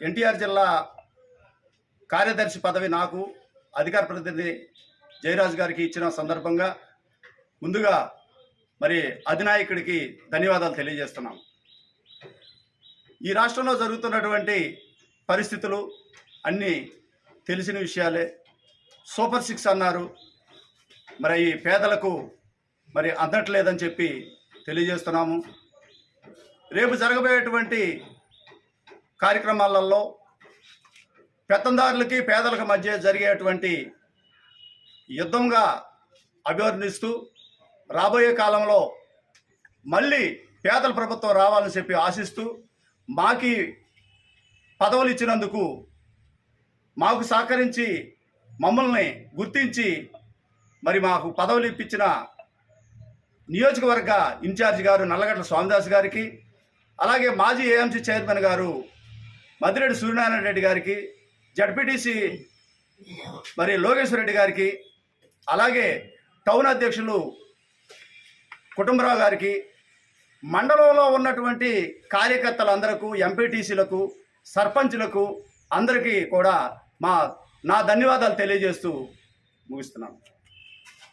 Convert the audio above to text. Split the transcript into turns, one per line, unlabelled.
ఎన్టీఆర్ జిల్లా కార్యదర్శి పదవి నాకు అధికార ప్రతినిధి జయరాజు గారికి ఇచ్చిన సందర్భంగా ముందుగా మరి అధినాయకుడికి ధన్యవాదాలు తెలియజేస్తున్నాం. ఈ రాష్ట్రంలో జరుగుతున్నటువంటి పరిస్థితులు అన్నీ తెలిసిన విషయాలే. సూపర్ సిక్స్ అన్నారు. మరి ఈ పేదలకు మరి అందట్లేదని చెప్పి తెలియజేస్తున్నాము. రేపు జరగబోయేటువంటి కార్యక్రమాలలో పెత్తందారులకి పేదలకు మధ్య జరిగేటువంటి యుద్ధంగా అభివర్ణిస్తూ రాబోయే కాలంలో మళ్ళీ పేదల ప్రభుత్వం రావాలని చెప్పి ఆశిస్తూ మాకి పదవులు ఇచ్చినందుకు మాకు సహకరించి మమ్మల్ని గుర్తించి మరి మాకు పదవులు ఇప్పించిన నియోజకవర్గ ఇన్ఛార్జ్ గారు నల్లగడ్డ స్వామిదాస్ గారికి అలాగే మాజీ ఏఎంసీ చైర్మన్ గారు మద్దిరెడ్డి సూర్యనారాయణ రెడ్డి గారికి జడ్పీటీసీ మరి లోకేశ్వర రెడ్డి గారికి అలాగే టౌన్ అధ్యక్షులు కుటుంబరావు గారికి మండలంలో ఉన్నటువంటి కార్యకర్తలందరకు ఎంపీటీసీలకు సర్పంచులకు అందరికీ కూడా మా నా ధన్యవాదాలు తెలియజేస్తూ ముగిస్తున్నాను.